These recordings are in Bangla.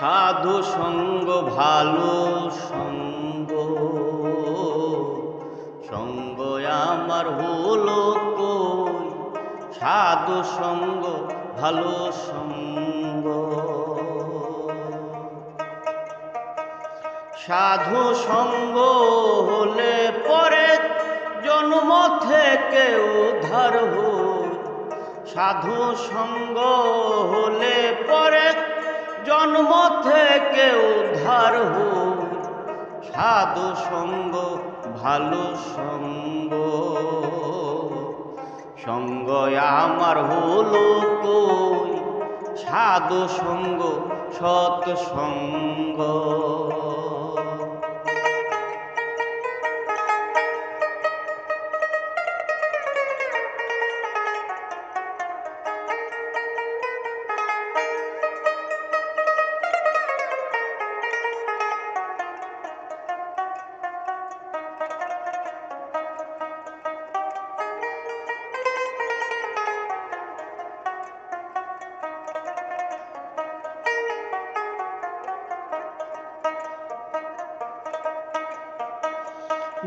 সাধু সঙ্গ, ভালো সঙ্গ। সঙ্গ আমার হলো কই? সাধু সঙ্গ, ভালো সঙ্গ। সাধু সঙ্গ হলে পরে জন্ম থেকে উদ্ধার হই। সাধু সঙ্গ হলে পরে জন্ম থেকে উদ্ধার হো সাধু সঙ্গ, ভালো সঙ্গ। সঙ্গ আমার হলো কই? সাধু সঙ্গ, সৎ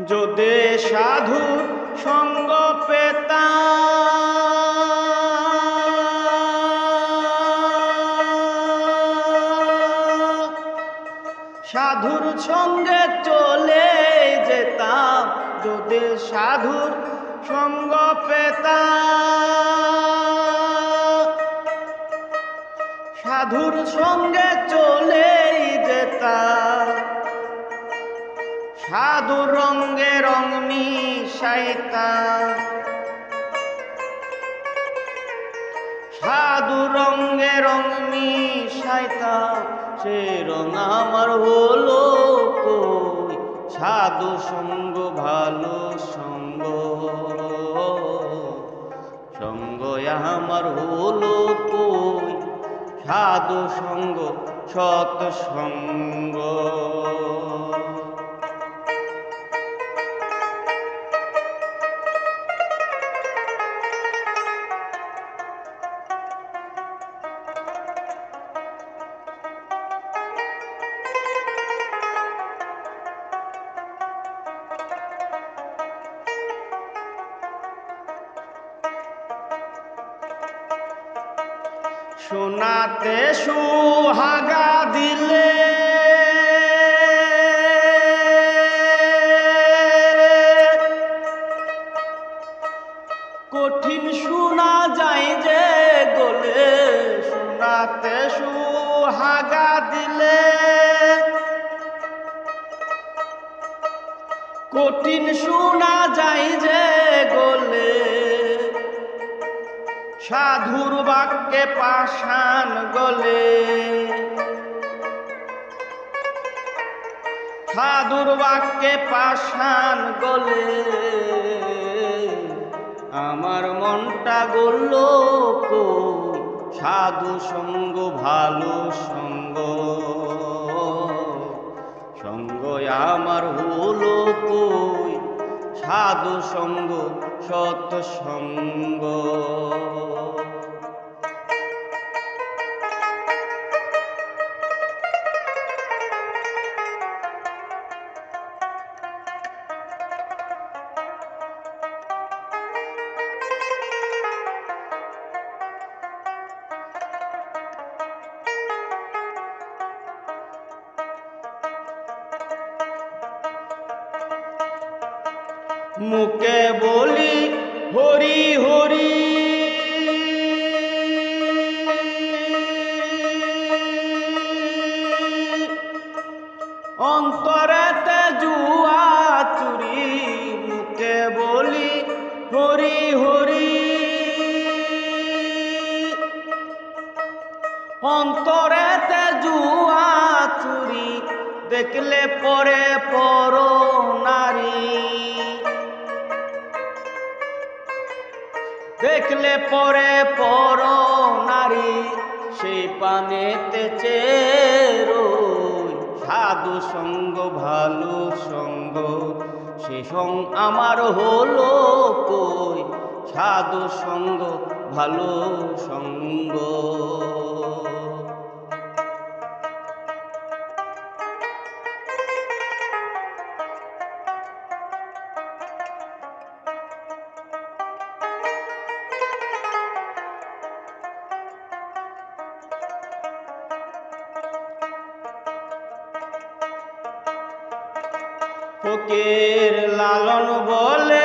যদি সাধু সঙ্গ পেতা সাধুর সঙ্গে চলে যেতাম, যদি সাধুর সঙ্গ পেতাম। সাধুর সঙ্গে চলেই যেতাম। সাধু রঙ্গে রং মিশাইতা সাধু রঙ্গে রং মিশাইতা সে রং আমার হলো কই? সাধু সঙ্গ, ভালো সঙ্গ। সঙ্গ আমার হলো কই? সাধু সঙ্গ, সৎ বাক্যে পাষাণ গলে। আমার মনটা কই সাধু সঙ্গ, ভালো সঙ্গ। সঙ্গ আমার হলো কই, সাধু সঙ্গ সৎ মুখে বলি, হরি হরি। অন্তরেতে জুয়া চুরি, মুখে বলি, হরি হরি। অন্তরেতে জুয়া চুরি, দেখলে পরে পর দেখলে পরে পর নারী, সেই পানেতে চেরোই। সাধু সঙ্গ, ভালো সঙ্গ, সে সঙ্গ আমার হলো কই? সাধু সঙ্গ, ভালো সঙ্গ। ফকির লালন বলে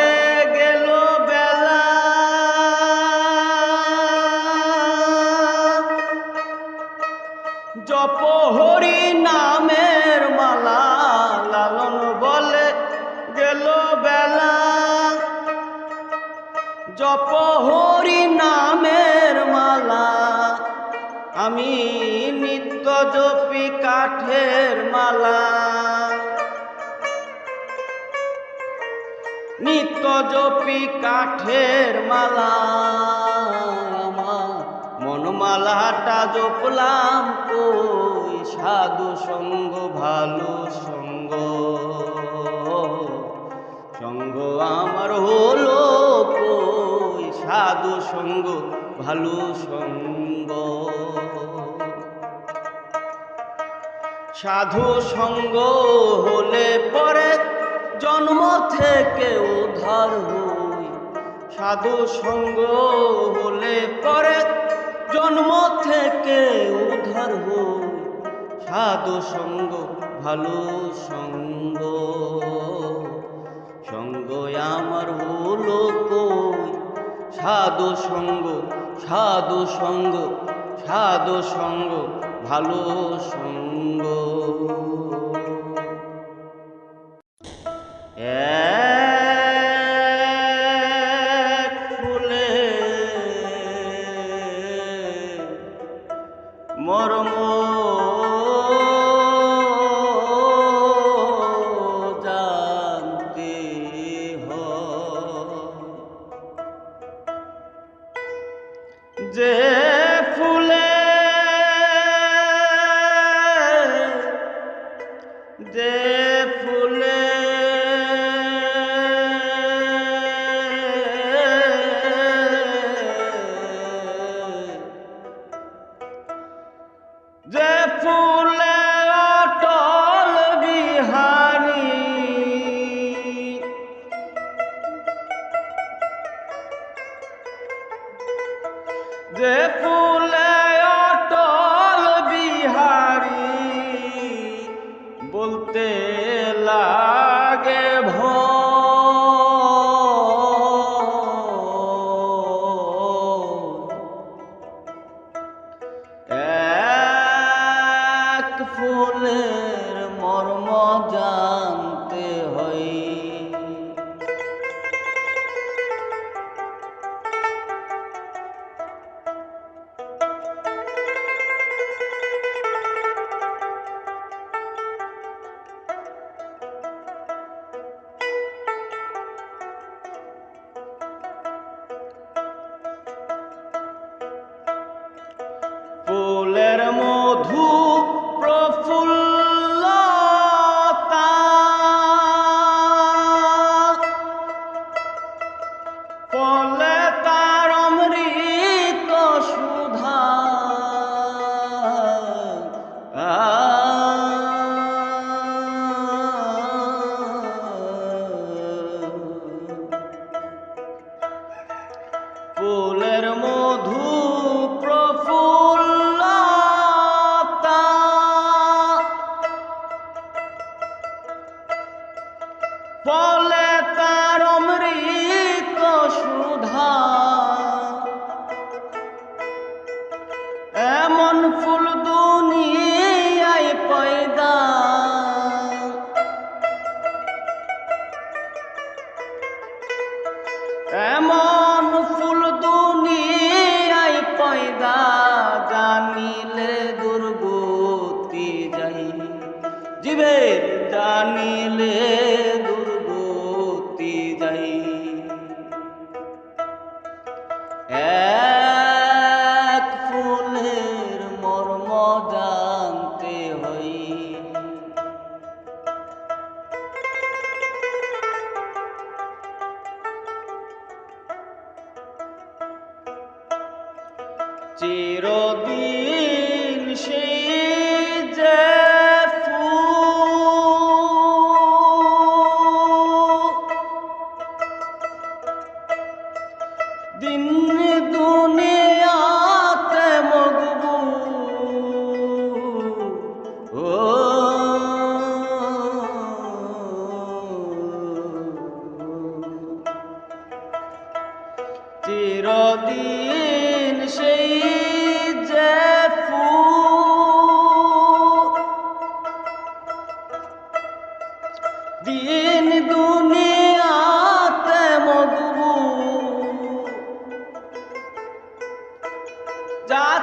নিত্য জপি কাঠের মালা মনমালাটা জপলাম কই সাধু সঙ্গ, ভালো সঙ্গ। সঙ্গ আমার হলো কই সাধু সঙ্গ, ভালো সঙ্গ। সাধু সঙ্গ হলে জন্ম থেকে উদ্ধার হই। সাধু সঙ্গ হলে পরে জন্ম থেকে উদ্ধার হই। সাধু সঙ্গ, ভালো সঙ্গ। সঙ্গ আমার হলো কই? সাধু সঙ্গ সাধু সঙ্গ সাধু সঙ্গ, ভালো সঙ্গ। যে ফুলে ফুলের মধু জীবের জানিলে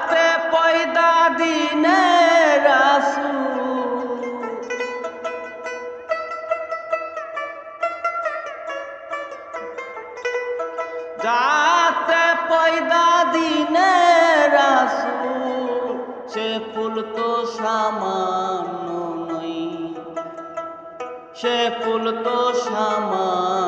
হতে পয়দা দিনে রাসুল। যাতে পয়দা দিনে রাসু সে ফুল তো সামান্য নই সে ফুল তো সামান্য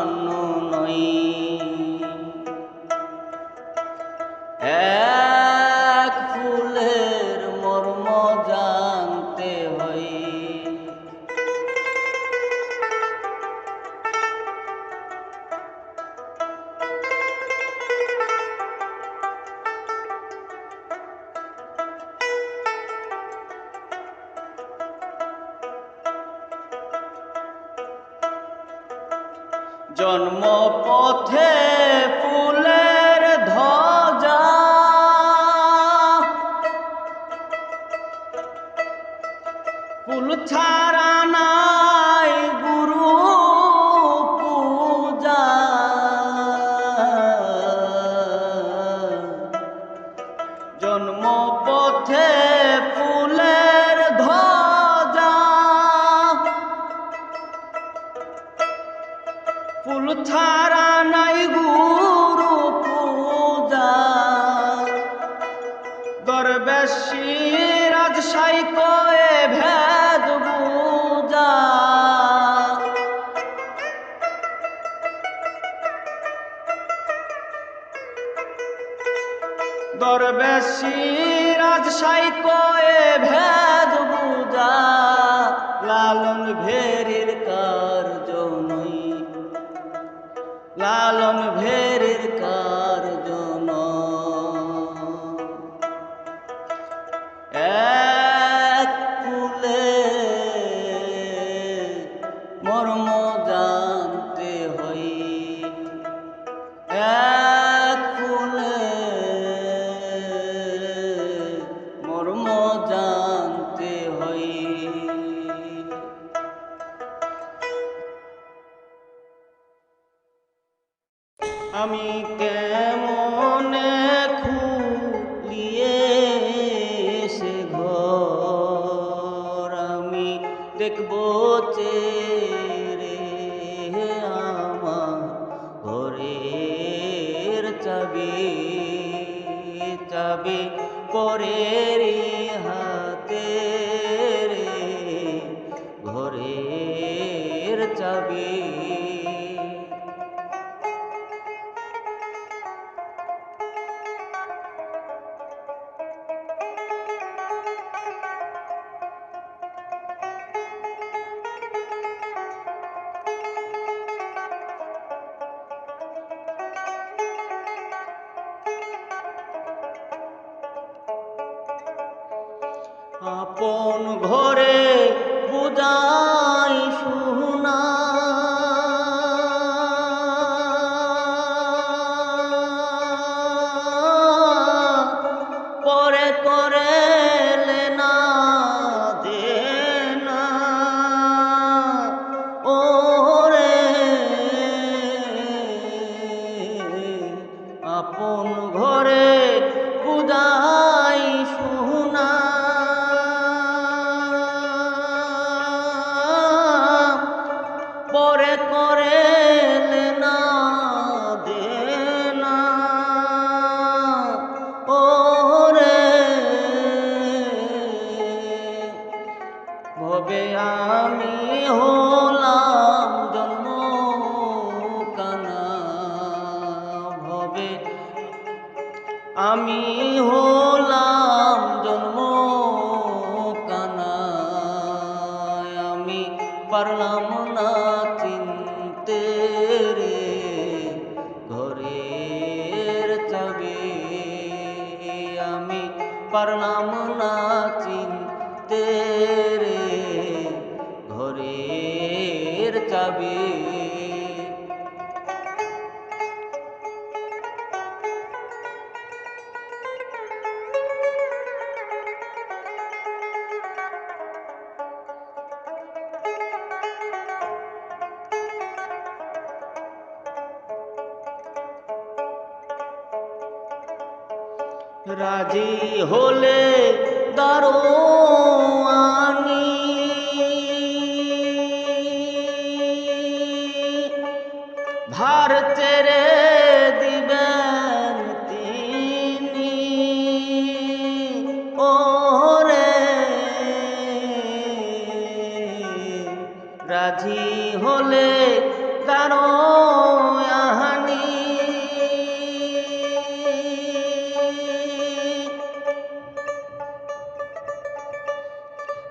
জন্ম পথে ফুলের ধ্বজা। ফুল ছাড়া নাই গুণ ভাষায় কয়ে ভেদ বুঝা লালন ভেরির কার্য নই লালন ভেরির কার্য আপন পারলাম না। রাজি হলে দারোয়ান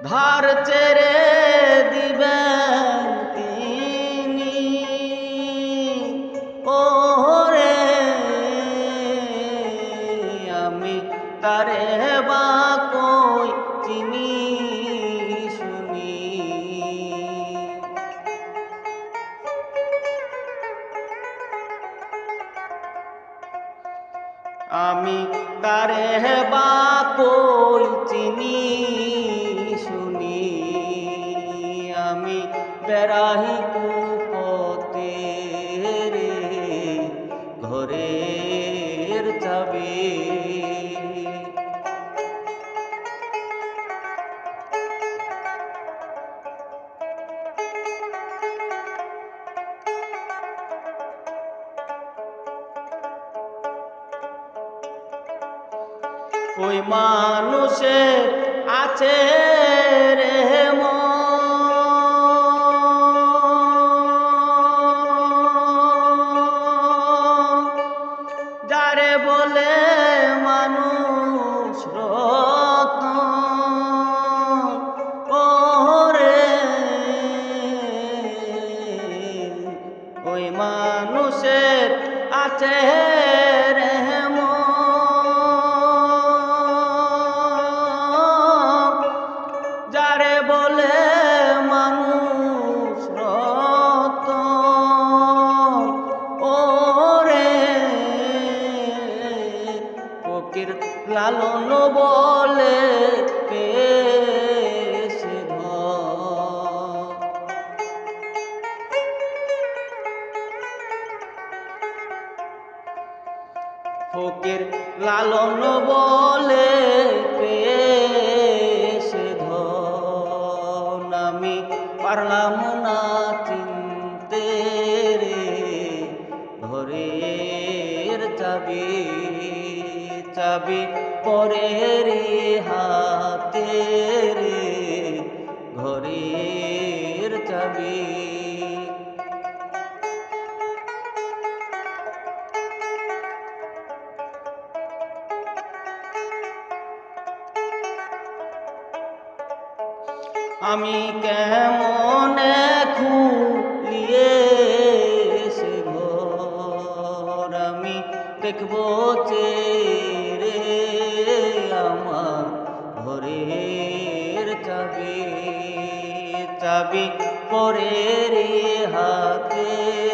ধার চেরে দিবেন ফকির লালন বলে পেশে ধন। আমি পারলাম না চিনতে রে ঘরের চাবি চাবি পরে রে হাতে রে ঘরের চাবি। আমি কেমন খুলিয়ে সে ঘর? আমি দেখব চেরে আমার ঘরের চাবি চাবি পরে রে হাতে।